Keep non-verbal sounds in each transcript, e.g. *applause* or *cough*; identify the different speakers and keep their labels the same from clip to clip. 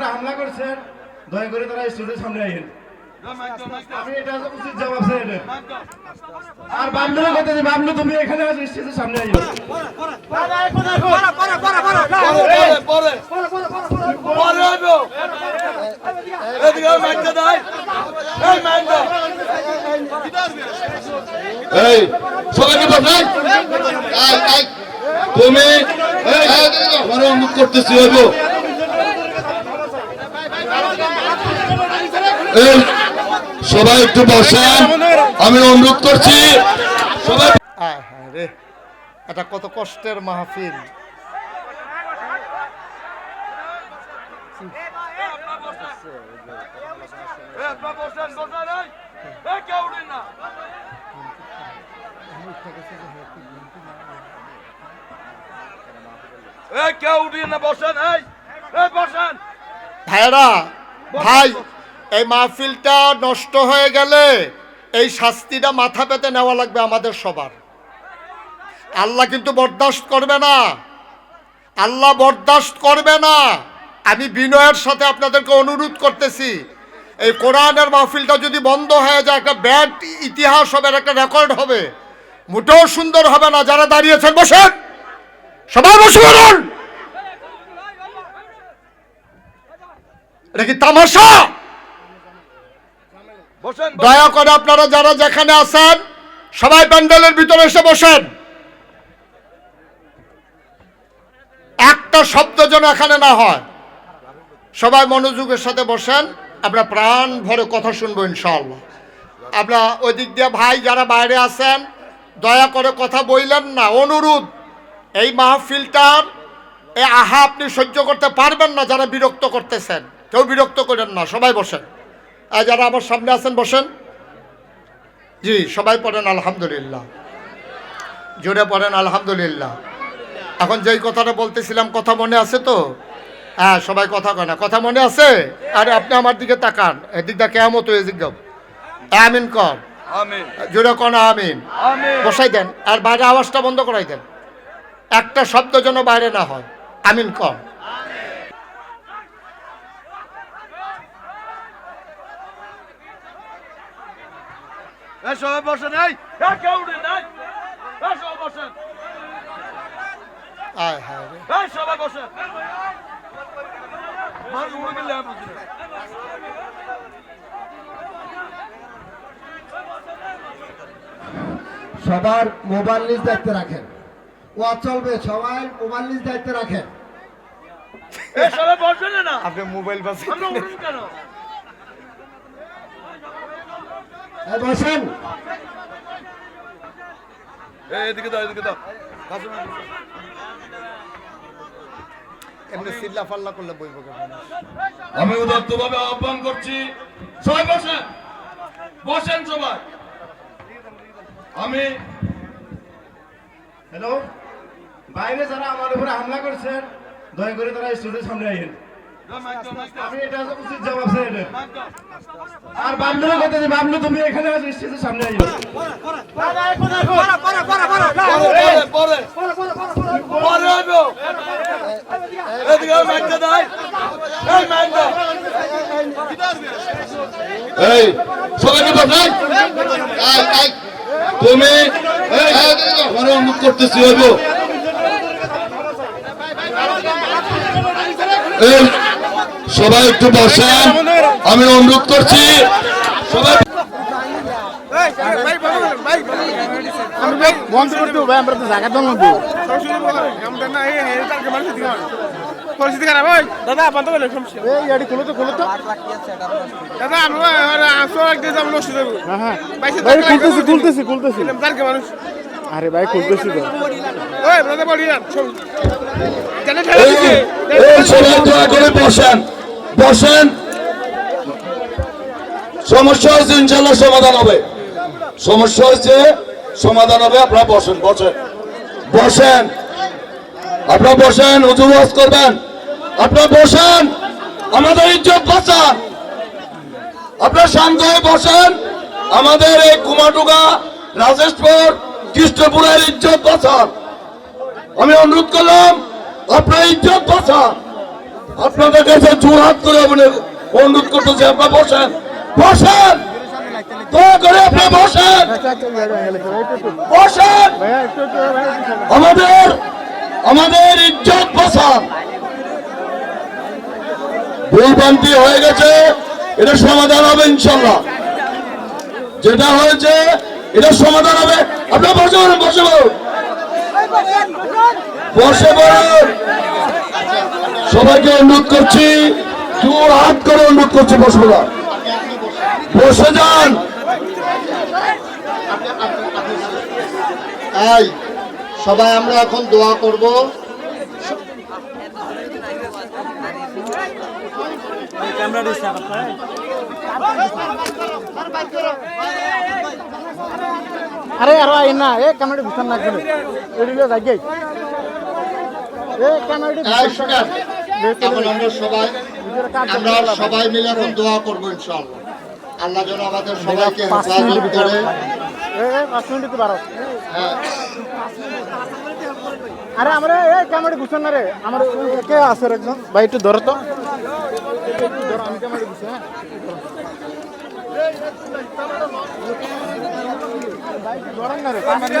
Speaker 1: উপরে হামলা করছেন দয়া করে তারা স্টেজের সামনে আইন আমি এটা উচিত জবাব চাই আর বাবলুর কথা যে বাবলু তুমি এখানে আছো স্টেজের সামনে আইও
Speaker 2: পরে পরে হইব এদিকে মাইকটা দেয় এই
Speaker 3: সবাইকে বসাই আই আই তুমি মুখ করতেছি হইব এই সবাই একটু বসেন। আমি অনুরোধ করছি সবাই
Speaker 4: রে এটা কত কষ্টের মাহফিল। ভাইরা ভাই এই মাহফিলটা নষ্ট হয়ে গেলে এই শাস্তিটা মাথা পেতে নেওয়া লাগবে আমাদের সবার। আল্লাহ কিন্তু বরদাস্ত করবে না। আল্লাহ বরদাস্ত করবে না। আমি বিনয়ের সাথে আপনাদেরকে অনুরোধ করতেছি, এই কোরআনের মাহফিলটা যদি বন্ধ হয়ে যায়, একটা ব্যাড ইতিহাস হবে একটা রেকর্ড হবে, মোটেও সুন্দর হবে না। যারা দাঁড়িয়েছেন, বসেন। সবাই বসে বলুন এটা কি তামাশা? দয়া করে আপনারা যারা যেখানে আছেন, সবাই প্যান্ডেলের ভিতরে এসে বসেন। একটা শব্দ যেন এখানে না হয়। সবাই মনোযোগের সাথে বসেন, আমরা প্রাণ ভরে কথা শুনব ইনশাআল্লাহ। আমরা ওই দিক দিয়ে ভাই যারা বাইরে আছেন, দয়া করে কথা বইলেন না, অনুরোধ, এই মাহফিলটার এ আহা আপনি সহ্য করতে পারবেন না যারা বিরক্ত করতেছেন। কেউ বিরক্ত করেন না, সবাই বসেন। যারা আমার সামনে আছেন বসেন। জি সবাই পড়েন আলহামদুলিল্লাহ। জোরে পড়েন আলহামদুলিল্লাহ। এখন যেই কথাটা বলতেছিলাম কথা মনে আছে তো? হ্যাঁ সবাই কথা কয় না। কথা মনে আছে? আর আপনি আমার দিকে তাকান। এদিকটা কেমত হয়ে জিজ্ঞাব আমিন কর।
Speaker 2: আমিন।
Speaker 4: জোরে কন আমিন।
Speaker 2: আমিন।
Speaker 4: বসাই দেন। আর বাইরে আওয়াজটা বন্ধ করাই দেন। একটা শব্দ যেন বাইরে না হয়। আমিন কর।
Speaker 2: সবাই বসেন এই। এ কেউ এই এ সবাই বসেন।
Speaker 4: আয় হায় রে।
Speaker 2: এই সবাই বসেন। মানুষ উড়ে গেলে।
Speaker 5: সবার মোবাইল লিস্ট দায়িত্বে রাখেন। ওয়া চলবে সবাই মোবাইল লিস্ট দায়িত্বে রাখেন।
Speaker 4: আপনি মোবাইল বাসে
Speaker 2: আমরা কেন
Speaker 5: এই বসেন।
Speaker 2: এই এদিকে দাও এদিকে দাও। কাছে না।
Speaker 4: এমনি চিল্লা ফাল্লা করলে বইব
Speaker 3: আমি উদাত্তভাবে আহ্বান করছি। সবাই বসেন। বসেন সবাই। আমি
Speaker 1: হ্যালো বাইরে যারা আমার উপরে হামলা করছেন দয়া করে তারা স্টেজের সামনে আইন আর বাবলুর কথা যে বাবলু তুমি এখানে আছো স্টেজের সামনে
Speaker 3: তুমি করতেছি হইব। সবাই একটু বসেন। আমি অনুরোধ করছি সবাই
Speaker 6: তো
Speaker 7: পরিস্থিতি খারাপ দাদা বন্ধ করলে সমস্যা
Speaker 6: এই গাড়ি খুলো তো খুলো তো
Speaker 7: দাদা আমি আসো একদিন যাব নষ্ট দেবো
Speaker 6: হ্যাঁ
Speaker 7: বাইশে
Speaker 6: ভাই
Speaker 7: টাকা
Speaker 6: খুলতেছি খুলতেছি খুলতেছি
Speaker 7: তারকে মানুষ
Speaker 6: আরে ভাই খুলতেছি তো
Speaker 7: ওই দাদা বলি না জানে ঠেলা
Speaker 3: এই
Speaker 7: দিছে
Speaker 3: সবাই দয়া করে বসেন। বসেন। সমস্যা হয়েছে, ইনশাল্লাহ সমাধান হবে। সমস্যা হয়েছে, সমাধান হবে, আপনারা বসেন বসেন। বসেন। আপনারা বসেন উজুবাস করবেন। আপনারা বসেন, আমাদের ইজ্জত বাঁচান। আপনারা শান্ত হয়ে বসেন, আমাদের এই কুমাটুকা রাজেশপুর, কৃষ্ণপুরের ইজ্জত বাঁচান। আমি অনুরোধ করলাম, আপনার ইজ্জত বাঁচান। আপনাদের কাছে জোরহাত করে অনুরোধ করতেছি, আপনারা বসেন। বসেন। ভুলভ্রান্তি হয়ে গেছে, এটা সমাধান হবে ইনশাল্লাহ। যেটা হয়েছে, এটা সমাধান হবে। আপনার বসে বসে বসে বলুন সবাইকে অনুরোধ করছি জোর হাত করে অনুরোধ করছি বসবো বলা বসে যান।
Speaker 4: সবাই আমরা এখন দোয়া করব।
Speaker 6: আরে আরে আই না। এ ক্যামেরা ভিতর না করে এডিলে যাই এ
Speaker 4: শুনেন। এখন আমরা সবাই আমরা সবাই মিলে এখন দোয়া করব ইনশাআল্লাহ। আল্লাহ যেন আমাদের সবাইকে হেফাজত করে। হ্যাঁ,
Speaker 6: আরে আমরা এ ক্যামেরা ঘুষন না রে। আমার কে আছে একজন ভাই একটু ধরো তো। আমি ক্যামেরা ঘুষি ভাই, একটু ধরেন না রে, ক্যামেরা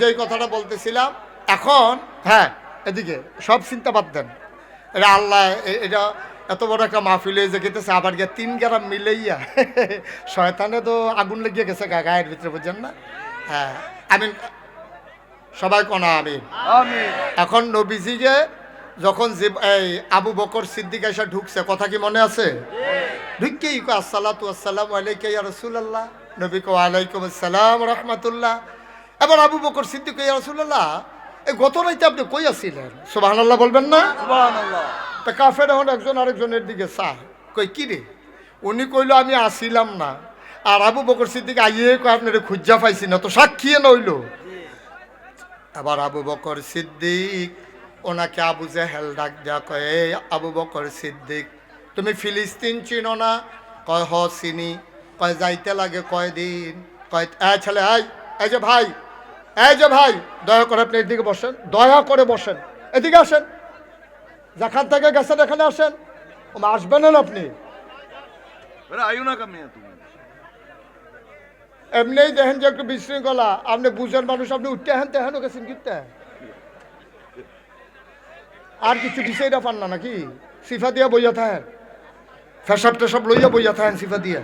Speaker 4: যেই কথাটা বলতেছিলাম এখন হ্যাঁ এদিকে সব চিন্তা বাদ দেন। এটা আল্লাহ এটা এত বড় একটা মাহফিল হয়ে যে গেতেছে আবার গিয়ে তিন গ্রাম মিলেইয়া *laughs* শয়তানে তো আগুন লেগে গেছে গা গায়ের ভিতরে বুঝছেন না? হ্যাঁ আমি সবাই কোনা আমি
Speaker 2: আমিন।
Speaker 4: এখন নবীজিকে যখন যে এই আবু বকর সিদ্দিক এসে ঢুকছে কথা কি মনে আছে? ঢুকেই কো আসসালাতু আসসালামু আলাইকা ইয়া রাসূলুল্লাহ। নবী কো আলাইকুম আসসালাম রাহমাতুল্লাহ। এবার আবু বকর সিদ্দিক কো ইয়া রাসূলুল্লাহ এই গত রাইতে আপনি কই আছিলেন? সুবহানাল্লাহ বলবেন না? তা কাফের এখন একজন আরেকজনের দিকে চায় কই কি রে? উনি কইলো আমি আসিলাম না। আর আবু বকর সিদ্দিক আইয়ে কয় আপনার খুঁজা পাইছি না তো সাক্ষী নইলো আবার আবু বকর সিদ্দিক ওনাকে আবু জেহেল ডাক দেয়া কয় "এই আবু বকর সিদ্দিক তুমি ফিলিস্তিন চিনো না? কয় হ চিনি। কয় যাইতে লাগে কয় দিন কয় এ ছেলে আই এই যে ভাই এই যে ভাই দয়া করে আপনি এদিকে বসেন দয়া করে বসেন এদিকে আসেন। যেখান থেকে গেছেন এখানে আসেন। আসবেন না আপনি। এমনি দেখেন যে একটু বিশৃঙ্খলা আপনি বুঝেন মানুষ আপনি উঠতে হেন তেহেন গেছেন কিনতে। আর কিছু বিষয়টা পান না নাকি? সিফা দিয়া বইয়া থাকেন ফেসাব টেসাব লইয়া বইয়া থাকেন সিফা দিয়া।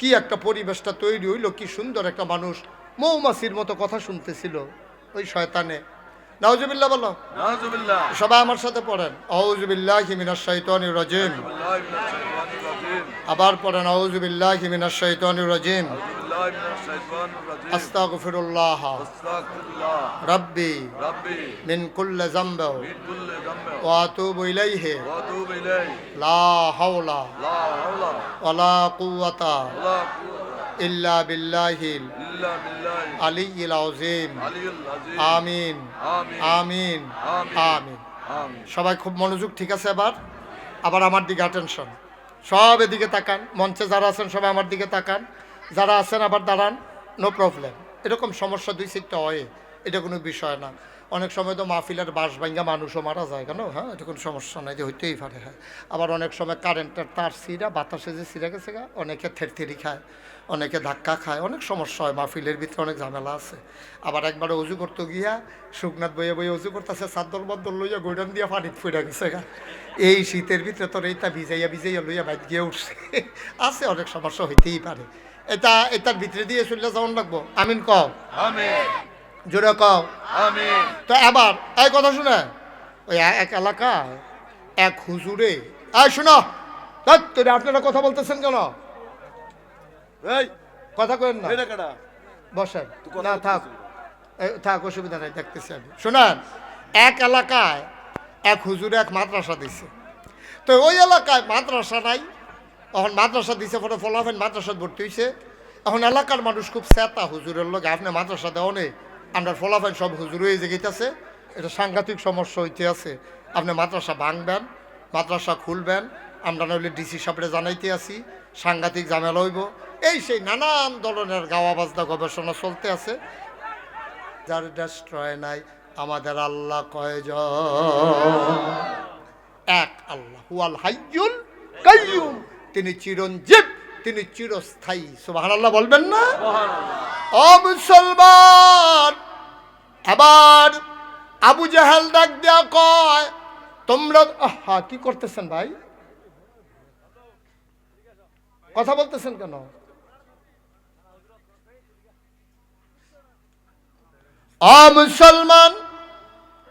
Speaker 4: কি একটা পরিবেশটা তৈরি হইল কি সুন্দর একটা মানুষ। মৌমাছির মতো কথা শুনতেছিল ওই শয়তানে। নাউজুবিল্লাহ বলো। সবাই আমার সাথে পড়েন। আউজুবিল্লাহি মিনাশ শাইতানির রাজিম। আবার পড়েন আউজুবিল্লাহি মিনাশ শাইতানির রাজিম। লা হাওলা। ওয়ালা কুওয়াতা।
Speaker 2: ওয়ালা কুওয়াতা।
Speaker 4: ইল্লা বিল্লাহিল
Speaker 2: ইল্লা বিল্লাহি।
Speaker 4: আলিয়্যিল আযীম।
Speaker 2: আলিয়্যুল আযীম।
Speaker 4: আমিন।
Speaker 2: আমিন।
Speaker 4: আমিন।
Speaker 2: আমিন।
Speaker 4: আমিন।
Speaker 2: আমিন।
Speaker 4: সবাই খুব মনোযোগ ঠিক আছে এবার? আবার আমার দিকে অ্যাটেনশন সব এদিকে তাকান। মঞ্চে যারা আছেন সবাই আমার দিকে তাকান। যারা আছেন আবার দাঁড়ান নো প্রবলেম এরকম সমস্যা দুই সিটটা হয়, এটা কোনো বিষয় না। অনেক সময় তো মাহফিলের বাঁশ ভাঙ্গা মানুষও মারা যায়, কেন? হ্যাঁ এটা কোনো সমস্যা নাই যে হইতেই পারে হ্যাঁ। আবার অনেক সময় কারেন্টের তার সিরা বাতাসে যে সিরা গেছে গা, অনেকে থেরথেরি খায়, অনেকে ধাক্কা খায়, অনেক সমস্যা হয়, মাহফিলের ভিতরে অনেক ঝামেলা আছে। আবার একবার অজু করতে গিয়া শুকনাথ বইয়ে বইয়ে অজু করতেছে, চাদর বদল লইয়া গৈডান দিয়া পানিত ফুইরা গেছে গা। এই শীতের ভিতরে তোর এইটা ভিজাইয়া ভিজাইয়া লইয়া বাইক গিয়ে উঠছে। আছে অনেক সমস্যা, হইতেই পারে। এটা এটার ভিতরে দিয়ে চলে যাওয়ান লাগবো। আমিন কও। জোরে কও। তো এবার এই কথা শুনে ওই এক এলাকায় এক হুজুরে এই শোনো তোরে আপনারা কথা বলতেছেন কেন?
Speaker 2: এই
Speaker 4: কথা কেন না। বসেন। না থাক থাক অসুবিধা নাই দেখতেছি আমি। শোনেন এক এলাকায় এক হুজুরে এক মাদ্রাসা দিছে। তো ওই এলাকায় মাদ্রাসা নাই এখন মাদ্রাসা দিছে পরে ফলাফেন মাদ্রাসাত ভর্তি হয়েছে এখন এলাকার মানুষ খুব সেতা হুজুরের লোক আপনি মাদ্রাসা দেওয়া নেই, আমরা ফলাফেন সব হুজুর হয়ে জেগেছে এটা সাংঘাতিক সমস্যা হইতে আছে। আপনি মাদ্রাসা ভাঙবেন, মাদ্রাসা খুলবেন, আমরা নইলে ডিসি সাহেবরে জানাইতে আসি সাংঘাতিক ঝামেলা হইব। এই সেই নানান ধরনের গাওয়া বাজনা গবেষণা চলতে আছে। যার ডেস্ট্রয় নাই, আমাদের আল্লাহ কয়জন? এক আল্লাহ, হুয়াল কাইয়ুম। তিনি চিরঞ্জীব তিনি চিরস্থায়ী। সুবহানাল্লাহ বলবেন না? মুসলমান আবার আবু জাহাল ডাক দেয়া কয় তোমরা কি করতেছেন ভাই? কথা বলতেছেন কেন? অ মুসলমান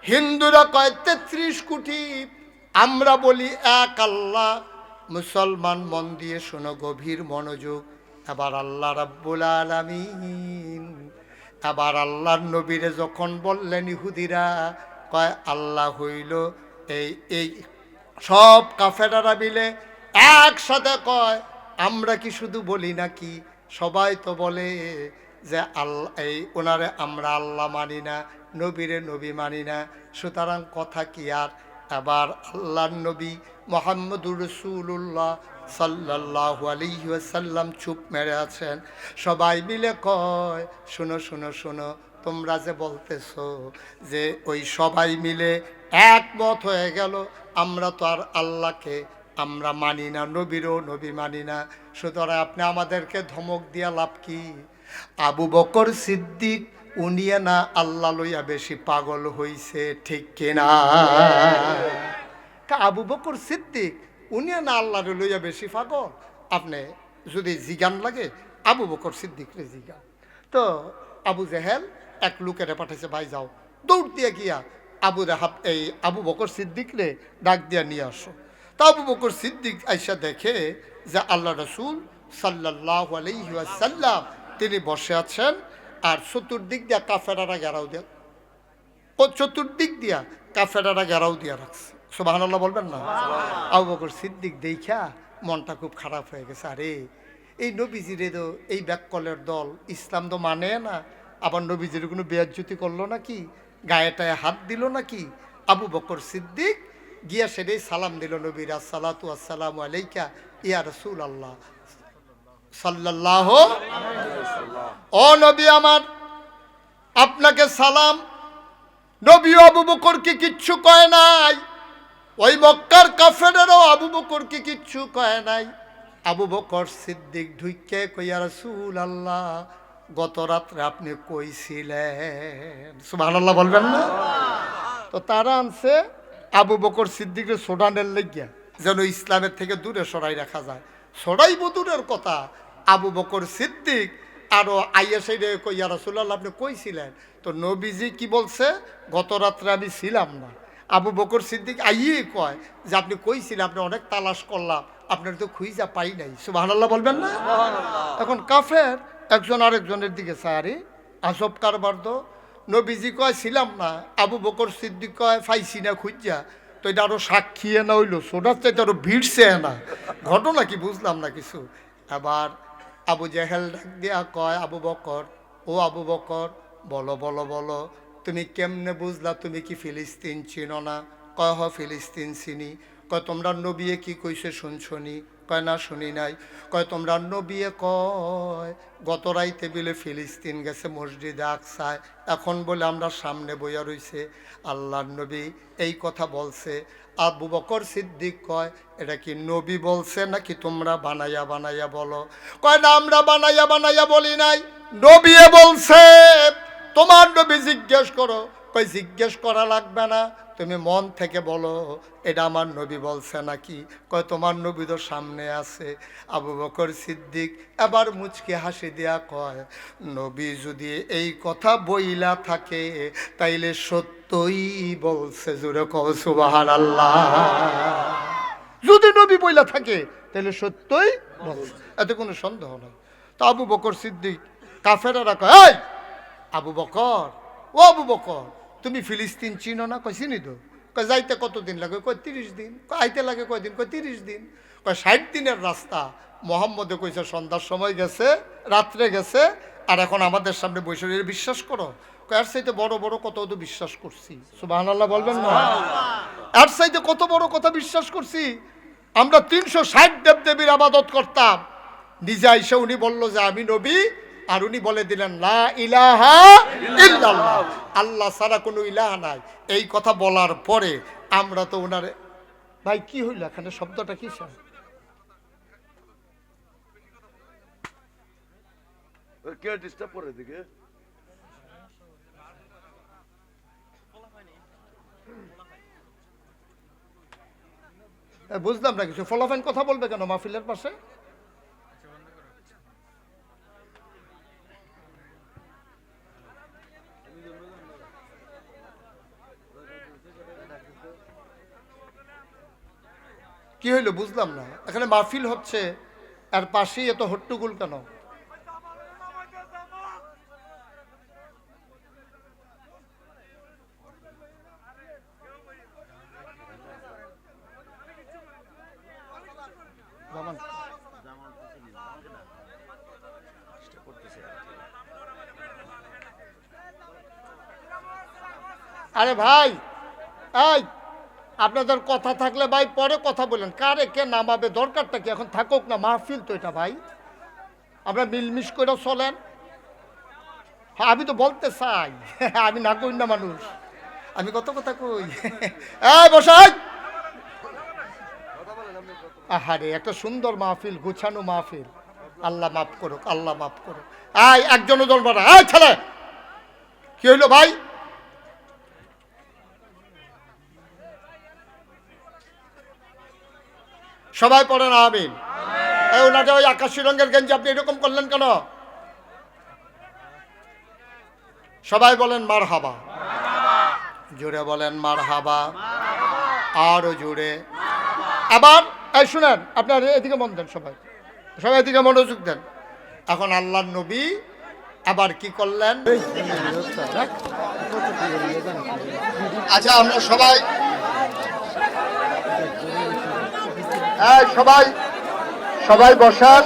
Speaker 4: হিন্দুরা কয় তেত্রিশ কোটি আমরা বলি এক আল্লাহ। মুসলমান মন দিয়ে শোনো গভীর মনোযোগ। এবার আল্লাহ রাব্বুল আলামিন, এবার আল্লাহর নবীরে যখন বললেন ইহুদিরা, কয়, আল্লাহ হইল এই এই সব কাফেরারা মিলে একসাথে কয়, আমরা কি শুধু বলি নাকি? সবাই তো বলে যে, আল্লাহ, এই ওনারে আমরা আল্লাহ মানি না, নবীরে নবী মানি না। সুতরাং কথা কি আর আবার আল্লাহ নবী মোহাম্মদুর রসুল্লাহ সাল্লাহ আলিহাসাল্লাম চুপ মেরে আছেন। সবাই মিলে কয়, শুনো শুনো শুনো, তোমরা যে বলতেছো যে ওই সবাই মিলে একমত হয়ে গেল, আমরা তো আর আল্লাহকে আমরা মানি না, নবীরও নবী মানি না। সুতরাং আপনি আমাদেরকে ধমক দিয়া লাভ কি? আবু বকর সিদ্দিক উনিয়ে না আল্লাহ লইয়া বেশি পাগল হইছে, ঠিক কিনা? আবু বকর সিদ্দিক, উনিয়া না আল্লাহ লইয়া বেশি পাগল? আপনি যদি জিগান লাগে, আবু বকর সিদ্দিক রে জিগান। তো আবু জেহেল এক লোকেরে পাঠাইছে, ভাই যাও, দৌড় দিয়ে গিয়া আবু রেহাব এই আবু বকর সিদ্দিক রে ডাক দিয়া নিয়ে আসো। তা আবু বকর সিদ্দিক আইসা দেখে যে আল্লাহ রসুল সাল্লাহ আলহিহাসাল্লাম তিনি বসে আছেন আর চতুর্দিক দিয়া কাফেরারা গেরাও দিয়া ও চতুর্দিক দিয়া কাফেরারা গেরাও দিয়া রাখছে। সুবাহান্লাহ বলবেন না? আবু বকর সিদ্দিক দেখা মনটা খুব খারাপ হয়ে গেছে। আরে এই নবীজিরে তো এই ব্যাককলের দল ইসলাম তো মানে না। আবার নবীজির কোনো বেয়াজ্যুতি করল নাকি? গায়েটায় হাত দিল নাকি? আবু বকর সিদ্দিক গিয়া সেটাই সালাম দিল নবীর আসসালাতু আসসালাম আলাইকা ইয়া রসুল আল্লাহ সাল্লাহ ও নবী আমার, আপনাকে সালাম। নবী আবু বকর কি কিচ্ছু কয় নাই। ওই মক্কার কাফেরেরও আবু বকর কি কিচ্ছু কয় নাই। আবু বকর সিদ্দিক ঢুইকে কইয়া রসুল আল্লাহ গত রাত্রে আপনি কইছিলেন সুবহান আল্লাহ বলবেন না? তো তারা আনছে আবু বকর সিদ্দিকের সোডানের লেগিয়া, যেন ইসলামের থেকে দূরে সরাই রাখা যায়। সরাইব দূরের কথা। আবু বকর সিদ্দিক আরও আইয়া সাইডে কইয়া রসুল্লাহ আপনি কইছিলেন তো নবীজি কি বলছে? গত রাত্রে আমি ছিলাম না। আবু বকর সিদ্দিক আইয়ে কয় যে আপনি কইছিলেন আপনি অনেক তালাশ করলাম। আপনার তো খুঁজা পাই নাই। সুবহানাল্লাহ বলবেন না? এখন কাফের একজন আরেকজনের দিকে সারে আসব কারবার তো। নবীজি কয় ছিলাম না। আবু বকর সিদ্দিক কয় ফাইছি না খুঁজা। তো এটা আরও সাক্ষী না হইল সোনার চাইতে আরও ভিড়ছে না। ঘটনা কি বুঝলাম না কিছু। আবার আবু জেহেল ডাক দিয়া কয়, আবু বকর, ও আবু বকর, বলো বলো বলো, তুমি কেমনে বুঝলা তুমি কি ফিলিস্তিন চিনো না? কয়, হ, ফিলিস্তিন চিনি। কয়, তোমরা নবিয়ে কি কইছে শুনছনি? কয়, না, শুনি নাই। কয়, তোমরা নবিয়ে কয়, গত রাইতে বিলে ফিলিস্তিন গেছে মসজিদে আকসায়, এখন বলে আমরা সামনে বইয়া রইছে। আল্লাহর নবী এই কথা বলছে। আবু বকর সিদ্দিক কয়, এটা কি নবী বলছে নাকি তোমরা বানাইয়া বানাইয়া বলো? কয়, না, আমরা বানাইয়া বানাইয়া বলি নাই। নবিয়ে বলছে। তোমার নবী জিজ্ঞেস করো। কই জিজ্ঞেস করা লাগবে না। তুমি মন থেকে বলো, এটা আমার নবী বলছে নাকি? কয়, তোমার নবী তো সামনে আছে। আবু বকর সিদ্দিক এবার মুচকে হাসি দিয়া কয়, নবী যদি এই কথা বইলা থাকে, তাইলে সত্যই বলছে জুড়ে কও সুবাহান আল্লাহ যদি নবী বইলা থাকে তাহলে সত্যই বলছে। এতে কোনো সন্দেহ নাই। তো আবু বকর সিদ্দিক কাফেরারা কয় "এই, আবু বকর ও আবু বকর তুমি ফিলিস্তিন চিনো না? কয় চিনি তো। কয় যাইতে কতদিন লাগে? কয় তিরিশ দিন। কয় আইতে লাগে কয়দিন? কয় তিরিশ দিন। কয় ষাট দিনের রাস্তা। মোহাম্মদে কইছে সন্ধ্যার সময় গেছে রাত্রে গেছে আর এখন আমাদের সামনে রয়ে বিশ্বাস করো। এর চাইতে বড় বড় কথা তো বিশ্বাস করছি। সুবাহ আল্লাহ বলবেন না? এর চাইতে কত বড় কথা বিশ্বাস করছি? আমরা তিনশো ষাট দেব দেবীর আবাদত করতাম। নিজে আইসে উনি বলল যে আমি নবী। আর উনি বলে দিলেন লা ইলাহা ইল্লাল্লাহ। আল্লাহ ছাড়া কোনো ইলাহা নাই। এই কথা বলার পরে আমরা তো ওনার ভাই কি হইল এখানে? শব্দটা কি স্যার?
Speaker 2: কে ডিস্টার্ব করে দিকে
Speaker 4: বুঝলাম না কিছু। ফলাফাইন কথা বলবে কেন মাহফিলের পাশে? কি হইল? বুঝলাম না। এখানে মাহফিল হচ্ছে, আর পাশেই এত হট্টুগুল কেন? আরে ভাই, এই, আপনাদের কথা থাকলে ভাই পরে কথা বলেন। কারে কে নামাবে, দরকারটা কি? এখন থাকুক না, মাহফিল তো এটা ভাই। আমরা মিলমিশ করে চলেন। হ্যাঁ আমি তো বলতে চাই, *laughs* আমি না কই না মানুষ। আমি কত কথা কই? *laughs* এই, বসাই! আহারে, একটা সুন্দর মাহফিল, গুছানো মাহফিল। আল্লাহ মাফ করুক, আল্লাহ মাফ করুক। আয় একজনও জ্বলবা না। আয় ছেলে! কি হইল ভাই? সবাই পড়েন, আমিন। এই ওনাটা ওই আকাশি রঙের গেঞ্জি আপনি এরকম করলেন কেন? সবাই বলেন মার হাবা জোরে বলেন মার হাবা আরও জোরে। আবার, এই শুনেন, আপনার এদিকে মন দেন সবাই। সবাই এদিকে মনোযোগ দেন। এখন আল্লাহর নবী আবার কি করলেন? আচ্ছা আমরা সবাই এই সবাই সবাই বসান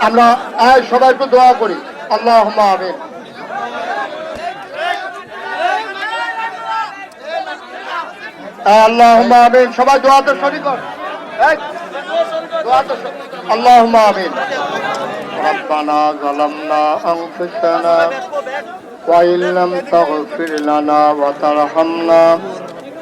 Speaker 4: আমরা এই সবাই একটু দোয়া করি আল্লাহ আমিন আল্লাহ আমিন সবাই দোয়াতে শরীর কর এই, দোয়াতে শরীক। اللهم آمين ربنا ظلمنا أنفسنا وإن لم تغفر لنا وترحمنا لنكونن من الخاسرين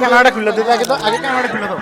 Speaker 6: ক্যামেরাটা খুলে দিতে আগে তো আগে খেলাটা খুলে দাও